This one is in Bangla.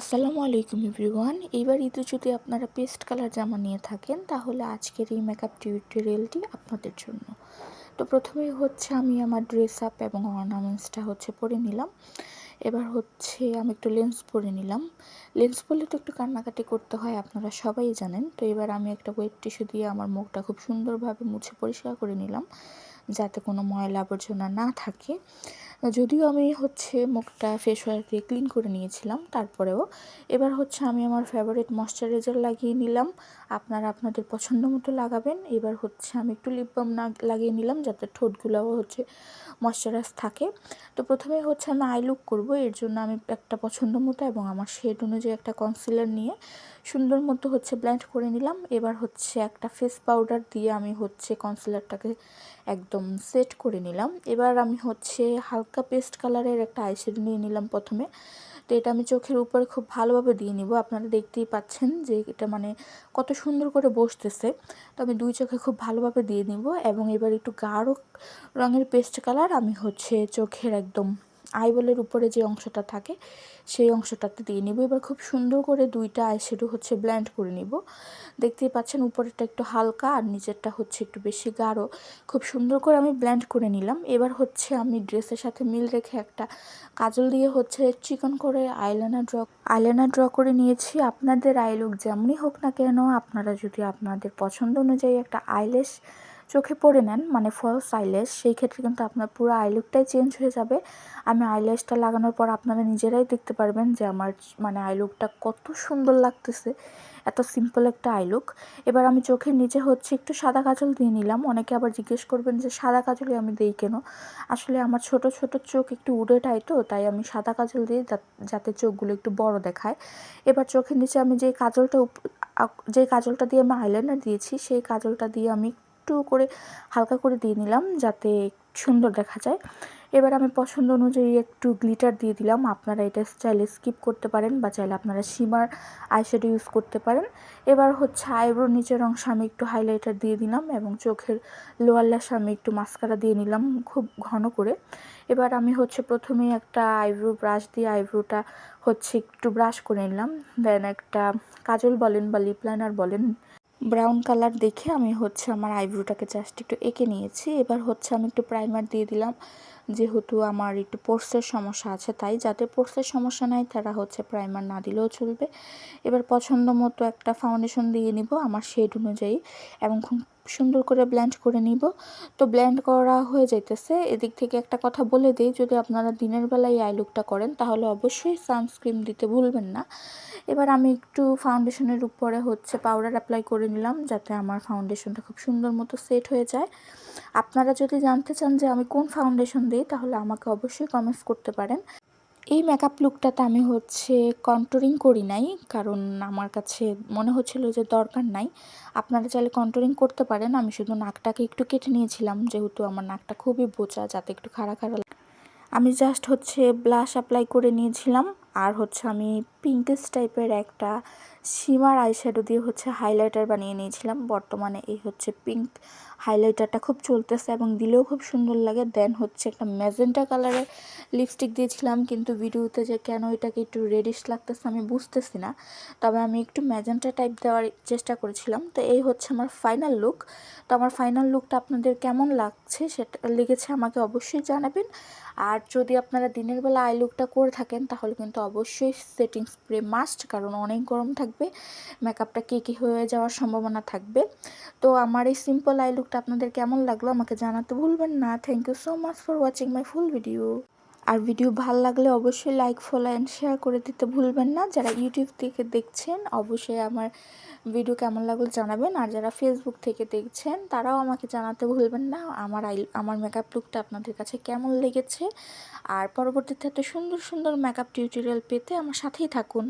আসসালামু আলাইকুম এভরিওয়ান। এইবার ঈদে যদি আপনারা পেস্ট কালার জামা নিয়ে থাকেন, তাহলে আজকের এই মেকআপ টিউটোরিয়ালটি আপনাদের জন্য। তো প্রথমেই হচ্ছে আমি আমার ড্রেস আপ এবং অর্নামেন্টসটা হচ্ছে পরে নিলাম। এবার হচ্ছে আমি একটু লেন্স পরে নিলাম। লেন্স পরলে তো একটু কান্নাকাটি করতে হয়, আপনারা সবাই জানেন। তো এবার আমি একটা ওয়েট টিস্যু দিয়ে আমার মুখটা খুব সুন্দরভাবে মুছে পরিষ্কার করে নিলাম, যাতে কোনো ময়লা আবর্জনা না থাকে। যদিও আমি হচ্ছে মুখটা ফেস ওয়াশ দিয়ে ক্লিন করে নিয়েছিলাম, তারপরেও এবার হচ্ছে আমি আমার ফেভারিট ময়শ্চারাইজার লাগিয়ে নিলাম। আপনারা আপনাদের পছন্দ মতো লাগাবেন। এবার হচ্ছে আমি একটু লিপ বাম না লাগিয়ে নিলাম যাতে ঠোঁটগুলোও হচ্ছে ময়শ্চারাইজ থাকে। তো প্রথমে হচ্ছে আমি আই লুক করব, এর জন্য আমি একটা পছন্দ মতো এবং আমার শেড অনুযায়ী একটা কনসিলার নিয়ে সুন্দর মতো হচ্ছে ব্ল্যান্ড করে নিলাম। এবার হচ্ছে একটা ফেস পাউডার দিয়ে আমি হচ্ছে কনসিলারটাকে একদম সেট করে নিলাম। এবার আমি হচ্ছে হালকা পেস্ট কালারের একটা আইশ্যাডো নিয়ে নিলাম প্রথমে। তো এটা আমি চোখের উপরে খুব ভালোভাবে দিয়ে নিব। আপনারা দেখতেই পাচ্ছেন যে এটা মানে কত সুন্দর করে বসতেছে। তো আমি দুই চোখে খুব ভালোভাবে দিয়ে নিব এবং এবার একটু গাঢ় রঙের পেস্ট কালার আমি হচ্ছে চোখের একদম আইবলের উপরে যে অংশটা থাকে, সেই অংশটাতে দিয়ে নিব। এবার খুব সুন্দর করে দুইটা আইশ্যাডো হচ্ছে ব্ল্যান্ড করে নিব। দেখতেই পাচ্ছেন উপরেরটা একটু হালকা আর নিচেরটা হচ্ছে একটু বেশি গাঢ়। খুব সুন্দর করে আমি ব্ল্যান্ড করে নিলাম। এবার হচ্ছে আমি ড্রেসের সাথে মিল রেখে একটা কাজল দিয়ে হচ্ছে চিকন করে আইলাইনার ড্র আইলাইনার ড্র করে নিয়েছি। আপনাদের আইলুক যেমনই হোক না কেন, আপনারা যদি আপনাদের পছন্দ অনুযায়ী একটা আইলেশ চোখে পড়ে নেন মানে ফলস আইল্যাশ সেই ক্ষেত্রে কিন্তু আপনার পুরো আইলুকটাই চেঞ্জ হয়ে যাবে। আমি আইল্যাশটা লাগানোর পর আপনারা নিজেরাই দেখতে পারবেন যে আমার মানে আইলুকটা কত সুন্দর লাগতেছে। এত সিম্পল একটা আইলুক এবার আমি চোখের নিচে হচ্ছে একটু সাদা কাজল দিয়ে নিলাম। অনেকে আবার জিজ্ঞেস করবেন যে সাদা কাজলই আমি দিই কেন? আসলে আমার ছোট ছোট চোখ একটু উড়ে টাই তো, তাই আমি সাদা কাজল দিই যাতে চোখগুলো একটু বড় দেখায়। এবার চোখের নিচে আমি যে কাজলটা যে কাজলটা দিয়ে আমি আইলাইনার দিয়েছি, সেই কাজলটা দিয়ে আমি একটু করে হালকা করে দিয়ে নিলাম যাতে সুন্দর দেখা যায়। এবার আমি পছন্দ অনুযায়ী একটু গ্লিটার দিয়ে দিলাম। আপনারা এটা চাইলে স্কিপ করতে পারেন বা চাইলে আপনারা সিমার আইশ্যাডো ইউজ করতে পারেন। এবার হচ্ছে আইব্রোর নিচের অংশ আমি একটু হাইলাইটার দিয়ে দিলাম এবং চোখের লোয়ার ল্যাশ আমি একটু মাস্কারা দিয়ে নিলাম খুব ঘন করে। এবার আমি হচ্ছে প্রথমে একটা আইব্রো ব্রাশ দিয়ে আইব্রোটা হচ্ছে একটু ব্রাশ করে নিলাম। দেন একটা, কাজল বলেন বা লিপ লাইনার বলেন ব্রাউন কালার দেখে আমি হচ্ছে আমার আইব্রোটাকে জাস্ট একটু এঁকে নিয়েছি। এবার হচ্ছে আমি একটু প্রাইমার দিয়ে দিলাম। যেহেতু আমার একটু পোর্সের সমস্যা আছে, তাই যাদের পোর্সের সমস্যা নাই, তারা হচ্ছে প্রাইমার না দিলেও চলবে। এবার পছন্দ মতো একটা ফাউন্ডেশন দিয়ে নিব আমার শেড অনুযায়ী এবং খুব সুন্দর করে ব্ল্যান্ড করে নিব। তো ব্ল্যান্ড করা হয়ে যাইতেছে। এদিক থেকে একটা কথা বলে দিই, যদি আপনারা দিনের বেলায় আই লুকটা করেন, তাহলে অবশ্যই সানস্ক্রিন দিতে ভুলবেন না। এবার আমি একটু ফাউন্ডেশনের উপরে হচ্ছে পাউডার অ্যাপ্লাই করে নিলাম, যাতে আমার ফাউন্ডেশনটা খুব সুন্দর মতো সেট হয়ে যায়। আপনারা যদি জানতে চান যে আমি কোন ফাউন্ডেশন দিই তাহলে আমাকে অবশ্যই কমেন্টস করতে পারেন। এই মেকআপ লুকটাতে আমি হচ্ছে কন্ট্রোলিং করি নাই, কারণ আমার কাছে মনে হচ্ছিল যে দরকার নাই। আপনারা চাইলে কন্ট্রোলিং করতে পারেন, আমি শুধু নাকটাকে একটু কেটে নিয়েছিলাম, যেহেতু আমার নাকটা খুবই বোচা, যাতে একটু খাড়া খাড়া আমি জাস্ট হচ্ছে ব্লাশ অ্যাপ্লাই করে নিয়েছিলাম, আর হচ্ছে আমি পিঙ্কেস টাইপের একটা শিমার আইশ্যাডো দিয়ে হচ্ছে হাইলাইটার বানিয়ে নিয়েছিলাম। বর্তমানে এই হচ্ছে পিঙ্ক হাইলাইটারটা খুব চলতেছে এবং দিলেও খুব সুন্দর লাগে। দেন হচ্ছে একটা ম্যাজেন্টা কালারের লিপস্টিক দিয়েছিলাম, কিন্তু ভিডিওতে যে কেন এটাকে একটু রেডিশ লাগতেছে আমি বুঝতেছি না। তবে আমি একটু ম্যাজেন্টা টাইপ দেওয়ার চেষ্টা করেছিলাম। তো এই হচ্ছে আমার ফাইনাল লুক তো আমার ফাইনাল লুকটা আপনাদের কেমন লাগছে সেটা লেগেছে আমাকে অবশ্যই জানাবেন। আর যদি আপনারা দিনের বেলা আই লুকটা করে থাকেন, তাহলে কিন্তু অবশ্যই সেটিং স্প্রে মাস্ট, কারণ অনেক গরম থাকবে মেকআপটা কেকি হয়ে যাওয়ার সম্ভাবনা থাকবে। তো আমার এই সিম্পল আই লুকটা আপনাদের কেমন লাগল আমাকে জানাতে ভুলবেন না। Thank you so much for watching my full video R video ভালো লাগলে অবশ্যই লাইক ফলো অ্যান্ড শেয়ার করে দিতে ভুলবেন না। যারা ইউটিউব থেকে দেখছেন, অবশ্যই আমার ভিডিও কেমন লাগল জানাবেন। আর যারা ফেসবুক থেকে দেখছেন, তারাও আমাকে জানাতে ভুলবেন না। আমার আই, আমার মেকআপ লুকটা আপনাদের কাছে কেমন লেগেছে? আর পরবর্তীতে এত সুন্দর সুন্দর মেকআপ টিউটোরিয়াল পেতে আমার সাথেই থাকুন।